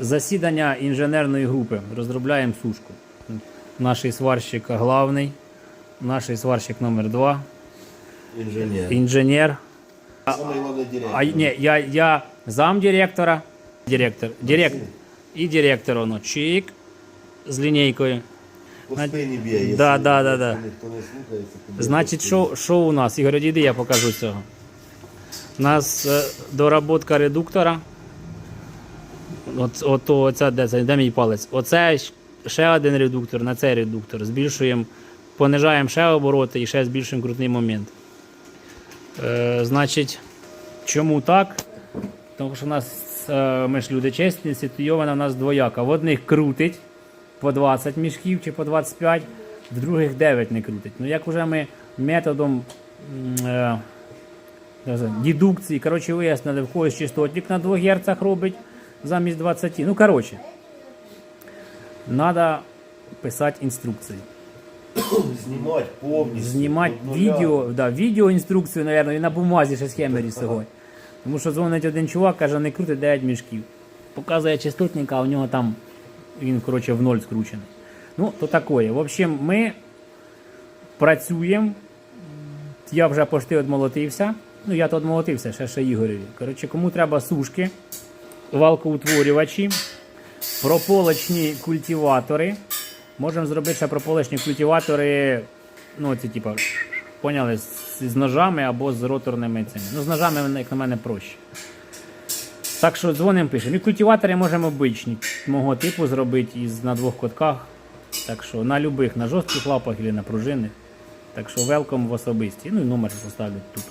Засідання інженерної групи. Розробляємо сушку. Наш сварщик главний, наш сварщик номер 2 Инженер. інженер. Самый главный. А ні, я, я зам директора, директор, директор і директор воно чик з лінійкою. По спині б'є, Да, да, да, да. Значить, що, що у нас? Ігор, іди, я покажу цього. У нас е, доработка редуктора. От, от, оця, де, де мій палець? Оце ще один редуктор на цей редуктор. Збільшуємо, понижаємо ще обороти і ще збільшуємо крутний момент. Е, значить, чому так? Тому що у нас, е, ми ж люди чесні, ситуйована у нас двояка. В одних крутить по 20 мішків чи по 25, в других 9 не крутить. Ну як вже ми методом е, дедукції, коротше, вияснили, в когось частотник на 2 Гц робить замість 20. Ну, коротше, треба писати інструкції. Знімати повністю. Знімати відео, да, відео інструкцію, мабуть, і на бумазі ще схеми рисувати. Тому що дзвонить один чувак, каже, не крути 9 мішків. Показує частотника, а у нього там він, коротше, в ноль скручений. Ну, то таке. В общем, ми працюємо. Я вже пошти відмолотився. Ну, я то відмолотився, ще ще Ігореві. Коротше, кому треба сушки, валкоутворювачі, прополочні культиватори. Можемо зробити ще прополочні культиватори, ну, ці, типа, поняли, з, з ножами або з роторними цими. Ну, з ножами, як на мене, проще. Так що дзвонимо, пишемо. І культиватори можемо обичні, мого типу зробити із, на двох котках. Так що на любих, на жорстких лапах або на пружинних. Так що велком в особисті. Ну і номер поставлю тут.